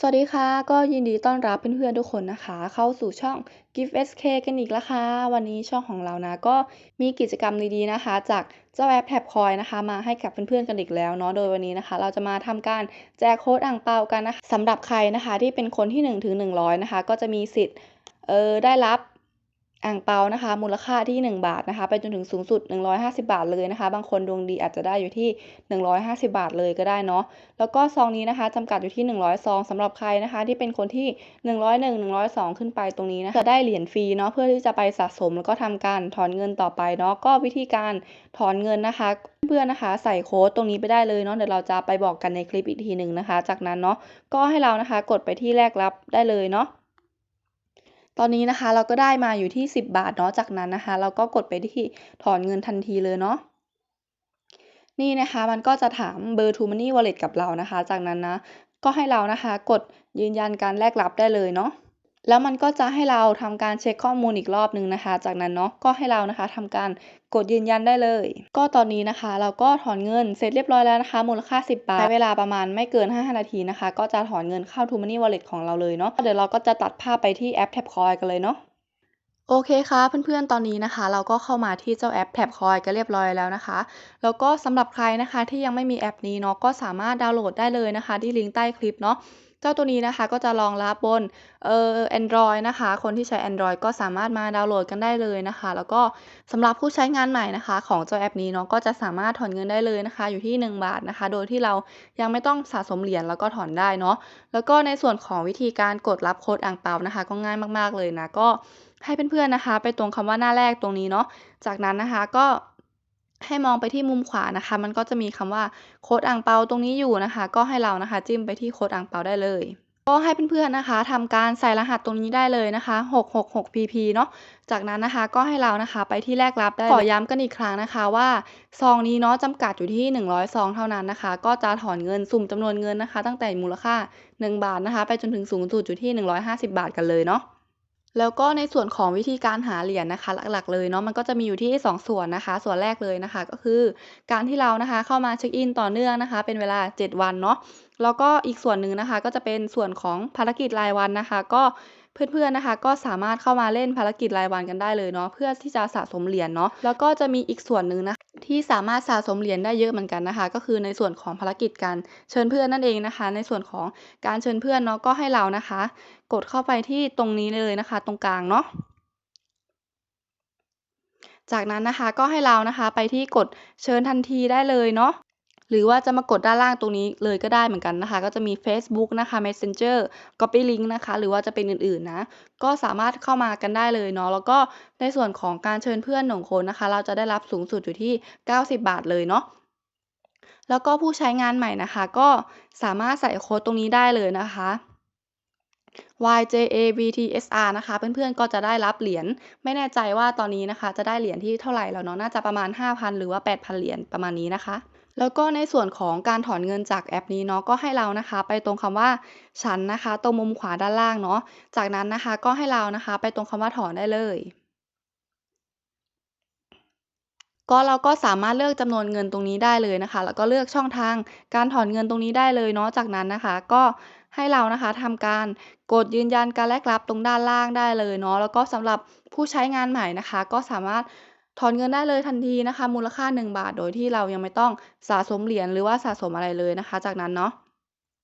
สวัสดีค่ะ ก็ยินดีต้อนรับเพื่อนๆทุกคนนะคะ เข้าสู่ช่อง Give SK กันอีกแล้วค่ะ วันนี้ช่องของเรานะ ก็มีกิจกรรมดีๆนะคะ จากเจ้าแอปแท็บคอยนะคะ มาให้กับเพื่อนๆกันอีกแล้วเนาะโดยวันนี้นะคะ เราจะมาทำการแจกโค้ดอ่างเปากันนะคะสำหรับใครนะคะที่เป็นคนที่1ถึง100 นะคะ ก็จะมีสิทธิ์เออได้รับ อ่างเปานะคะ มูลค่าที่ 1 บาทนะคะ ไปจนถึงสูงสุด 150 บาทเลยนะคะ บางคนดวงดีอาจจะได้อยู่ที่ 150 บาทเลยก็ได้เนาะแล้วก็ซองนี้นะคะจำกัดอยู่ที่ 100 ซองสำหรับใครนะคะ ที่เป็นคนที่ 101 102 ขึ้นไปตรงนี้นะะจะได้เหรียญฟรีเนาะเพื่อที่จะไปสะสมแล้วก็ทำการถอนเงินต่อไปเนาะก็วิธีการถอนเงินนะคะ เพื่อนนะคะ ใส่โค้ดตรงนี้ไปได้เลยเนาะเดี๋ยวเราจะไปบอกกันในคลิปอีกทีหนึ่งนะคะ จากนั้นเนาะก็ให้เรานะคะ กดไปที่แรกรับได้เลยเนาะ ตอนนี้นะคะเราก็ได้มาอยู่ที่ 10 บาทเนาะจากนั้นนะคะ เราก็กดไปที่ถอนเงินทันทีเลยเนาะนี่นะคะมันก็จะถามเบอร์ True Money Wallet กับเรานะคะ จากนั้นนะ ก็ให้เรานะคะ กดยืนยันการแลกรับได้เลยเนาะ แล้วมันก็จะให้เราทำการเช็คข้อมูลอีกรอบนึงนะคะ จากนั้นเนาะก็ให้เรานะคะทำการกดยืนยันได้เลย ก็ตอนนี้นะคะ เราก็ถอนเงินเสร็จเรียบร้อยแล้วนะคะ มูลค่า 10 บาทใช้เวลาประมาณไม่เกิน 5 นาทีนะคะ ก็จะถอนเงินเข้า True Money Wallet ของเราเลยเนาะเดี๋ยวเราก็จะตัดภาพไปที่แอป Tap Coin กันเลยเนาะโอเคค่ะเพื่อนๆตอนนี้นะคะ เราก็เข้ามาที่เจ้าแอป Tap Coin กันเรียบร้อยแล้วนะคะ แล้วก็สำหรับใครนะคะที่ยังไม่มีแอปนี้เนาะก็สามารถดาวน์โหลดได้เลยนะคะ ที่ลิงก์ใต้คลิปเนาะ เจ้าตัวนี้นะคะก็จะรองรับบนเอ่อ Android นะคะ คนที่ใช้ Android ก็สามารถมาดาวน์โหลดกันได้เลยนะคะ แล้วก็สำหรับผู้ใช้งานใหม่นะคะ ของเจ้าแอปนี้เนาะก็จะสามารถถอนเงินได้เลยนะคะ อยู่ที่ 1 บาทนะคะ โดยที่เรายังไม่ต้องสะสมเหรียญแล้วก็ถอนได้เนาะแล้วก็ในส่วนของวิธีการกดรับโค้ดอ่างเปานะคะ ก็ง่ายมาก ๆเลยนะก็ให้เพื่อนๆนะคะ ไปตรงคำว่าหน้าแรกตรงนี้เนาะจากนั้นนะคะก็ ให้มองไปที่มุมขวานะคะ มันก็จะมีคำว่าโค้ดอ่างเปาตรงนี้อยู่นะคะ ก็ให้เรานะคะ จิ้มไปที่โค้ดอ่างเปาได้เลย ก็ให้เพื่อนๆนะคะทำการใส่รหัสตรงนี้ได้เลยนะคะ 666pp เนาะจากนั้นนะคะก็ให้เรานะคะไปที่แรกรับได้ขอย้ำกันอีกครั้งนะคะว่าซองนี้เนาะจำกัดอยู่ที่ 100ซองเท่านั้นนะคะ ก็จะถอนเงินสุ่มจำนวนเงินนะคะ ตั้งแต่มูลค่า 1 บาทนะคะ ไปจนถึงสูงสุดอยู่ที่ 150 บาทกันเลยเนาะ แล้วก็ในส่วนของวิธีการหาเหรียญนะคะ หลักๆเลยเนาะมันก็จะมีอยู่ที่ 2 ส่วนนะคะ ส่วนแรกเลยนะคะ ก็คือการที่เรานะคะเข้ามาเช็คอินต่อเนื่องนะคะ เป็นเวลา 7 วันเนาะแล้วก็อีกส่วนหนึ่งนะคะ ก็จะเป็นส่วนของภารกิจรายวันนะคะ ก็เพื่อนๆนะคะ ก็สามารถเข้ามาเล่นภารกิจรายวันกันได้เลยเนาะเพื่อที่จะสะสมเหรียญเนาะแล้วก็จะมีอีกส่วนหนึ่งนะ ที่สามารถสะสมเหรียญได้เยอะเหมือนกันนะคะ ก็คือในส่วนของภารกิจการเชิญเพื่อนนั่นเองนะคะ ในส่วนของการเชิญเพื่อนเนาะก็ให้เรานะคะ กดเข้าไปที่ตรงนี้เลยนะคะ ตรงกลางเนาะจากนั้นนะคะก็ให้เรานะคะไปที่กดเชิญทันทีได้เลยเนาะ หรือว่าจะมากดด้านล่างตรงนี้เลยก็ได้เหมือนกันนะคะ ก็จะมี Facebook นะคะ Messenger Copy Link นะคะ หรือว่าจะเป็นอื่นๆนะ ก็สามารถเข้ามากันได้เลยเนาะแล้วก็ในส่วนของการเชิญเพื่อนหนึ่งคนนะคะ เราจะได้รับสูงสุดอยู่ที่ 90 บาทเลยเนาะแล้วก็ผู้ใช้งานใหม่นะคะ ก็สามารถใส่โค้ดตรงนี้ได้เลยนะคะ YJAVTSR นะคะ เพื่อนๆก็จะได้รับเหรียญไม่แน่ใจว่าตอนนี้นะคะ จะได้เหรียญที่เท่าไหร่แล้วเนาะน่าจะประมาณ 5,000 หรือว่า 8,000 เหรียญประมาณนี้นะคะ แล้วก็ในส่วนของการถอนเงินจากแอปนี้เนาะก็ให้เรานะคะ ไปตรงคำว่าฉันนะคะ ตรงมุมขวาด้านล่างเนาะจากนั้นนะคะก็ให้เรานะคะ ไปตรงคำว่าถอนได้เลยก็เราก็สามารถเลือกจำนวนเงินตรงนี้ได้เลยนะคะ แล้วก็เลือกช่องทางการถอนเงินตรงนี้ได้เลยเนาะจากนั้นนะคะ ก็ให้เรานะคะทำการกดยืนยันการแลกรับตรงด้านล่างได้เลยเนาะแล้วก็สำหรับผู้ใช้งานใหม่นะคะ ก็สามารถ ถอนเงินได้เลยทันทีนะคะ มูลค่า 1 บาท โดยที่เรายังไม่ต้องสะสมเหรียญหรือว่าสะสมอะไรเลยนะคะ จากนั้นเนาะ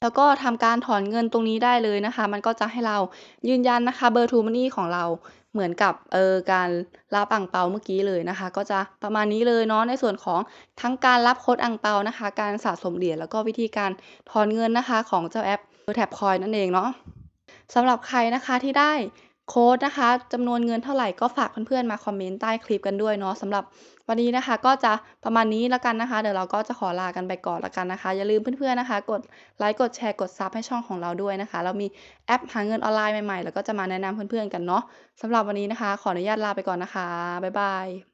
แล้วก็ทำการถอนเงินตรงนี้ได้เลยนะคะ มันก็จะให้เรายืนยันนะคะเบอร์ทูมันนี่ของเราเหมือนกับเออการรับอ่งเปาเมื่อกี้เลยนะคะ ก็จะประมาณนี้เลยเนาะในส่วนของทั้งการรับโค้ดอ่งเปานะคะ การสะสมเหรียญแล้วก็วิธีการถอนเงินนะคะ ของเจ้าแอปแท็บคอยนั่นเองเนาะสำหรับใครนะคะที่ได้ โค้ดนะคะจำนวนเงินเท่าไหร่ก็ฝากเพื่อนๆมาคอมเมนต์ใต้คลิปกันด้วยเนาะสำหรับวันนี้นะคะ ก็จะประมาณนี้แล้วกันนะคะ เดี๋ยวเราก็จะขอลากันไปก่อนแล้วกันนะคะ อย่าลืมเพื่อนๆนะคะ กดไลค์กดแชร์กดซับให้ช่องของเราด้วยนะคะ เรามีแอปหาเงินออนไลน์ใหม่ๆ แล้วก็จะมาแนะนำเพื่อนๆกันเนาะสำหรับวันนี้นะคะ ขออนุญาตลาไปก่อนนะคะบ๊ายบาย